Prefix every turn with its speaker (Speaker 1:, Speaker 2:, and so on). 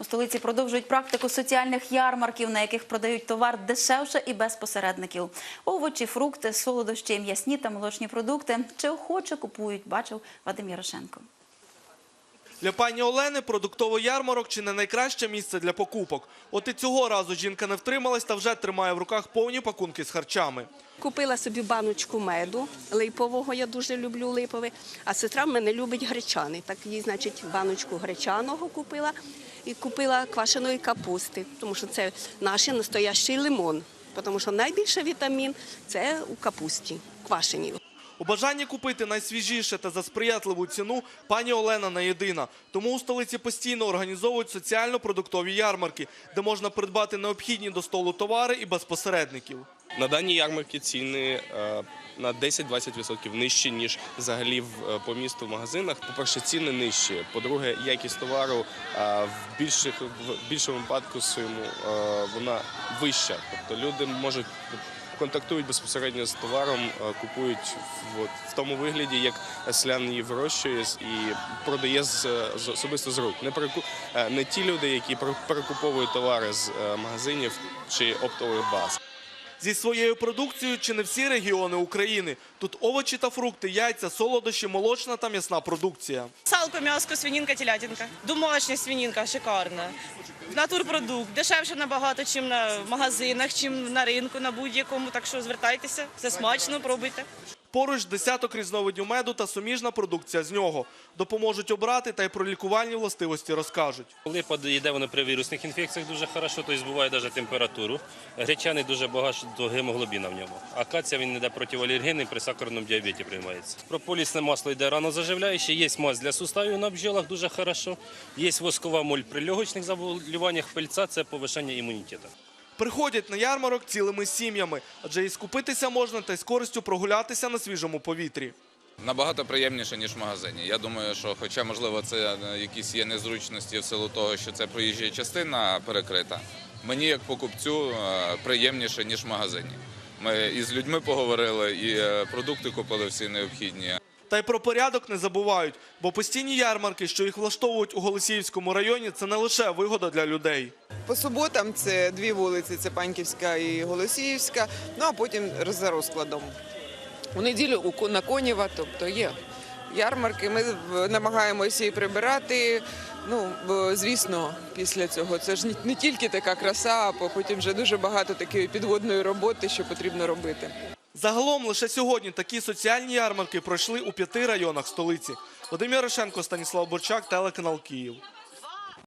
Speaker 1: У столиці продовжують практику соціальних ярмарків, на яких продають товар дешевше і без посередників. Овочі, фрукти, солодощі, м'ясні та молочні продукти. Чи охоче купують, бачив Вадим Ярошенко.
Speaker 2: Для пані Олени продуктовий ярмарок чи не найкраще місце для покупок. От і цього разу жінка не втрималась та вже тримає в руках повні пакунки з харчами.
Speaker 3: Купила собі баночку меду липового, я дуже люблю липовий, а сестра в мене любить гречаний. Так їй, значить, баночку гречаного купила і купила квашеної капусти, тому що це наш настоящий лимон. Тому що найбільше вітамін це у капусті квашеній.
Speaker 2: У бажанні купити найсвіжіше та за сприятливу ціну пані Олена не єдина. Тому у столиці постійно організовують соціально-продуктові ярмарки, де можна придбати необхідні до столу товари і без посередників.
Speaker 4: На дані ярмарки ціни е, на 10-20% нижчі, ніж взагалі е, по місту в магазинах. По-перше, ціни нижчі. По-друге, якість товару е, в більшому випадку своєму вона вища. Тобто люди можуть контактують безпосередньо з товаром, е, купують в, от, в тому вигляді, як селян її вирощує і продає з, з особисто з рук. Не переку, е, не ті люди, які перекуповують товари з е, магазинів чи оптових баз.
Speaker 2: Зі своєю продукцією чи не всі регіони України. Тут овочі та фрукти, яйця, солодощі, молочна та м'ясна продукція.
Speaker 5: Салко, м'яско, свинінка, телятинка. Домашня свинінка, шикарна. Натурпродукт. Дешевше набагато, чим на магазинах, чим на ринку, на будь-якому. Так що звертайтеся, все смачно, пробуйте.
Speaker 2: Поруч десяток різновидів меду та суміжна продукція з нього. Допоможуть обрати та й про лікувальні властивості розкажуть.
Speaker 6: Липа йде воно при вірусних інфекціях дуже хорошо, тобто збиває навіть температуру. Гречаний дуже багато гемоглобіна в ньому. Акація він йде протиалергенний, при сахарному діабеті приймається. Прополісне масло йде ранозаживляюче, є мазь для суставів на бджолах дуже хорошо. Є воскова моль при легочних заболіваннях, пильця – це повишення імунітету.
Speaker 2: Приходять на ярмарок цілими сім'ями, адже і скупитися можна та й з користю прогулятися на свіжому повітрі.
Speaker 7: Набагато приємніше, ніж в магазині. Я думаю, що, хоча, можливо, це е, якісь є незручності в силу того, що це проїжджа частина перекрита, мені як покупцю е, приємніше, ніж в магазині. Ми і з людьми поговорили, і е, продукти купили всі необхідні.
Speaker 2: Та й про порядок не забувають, бо постійні ярмарки, що їх влаштовують у Голосіївському районі, це не лише вигода для людей.
Speaker 8: По суботам це дві вулиці: це Паньківська і Голосіївська. Ну а потім за розкладом. У неділю на Конєва, тобто є ярмарки. Ми намагаємося і прибирати. Ну, звісно, після цього це ж не тільки така краса, а потім вже дуже багато такої підводної роботи, що потрібно робити.
Speaker 2: Загалом лише сьогодні такі соціальні ярмарки пройшли у п'яти районах столиці. Вадим Ярошенко, Станіслав Борчак, телеканал Київ.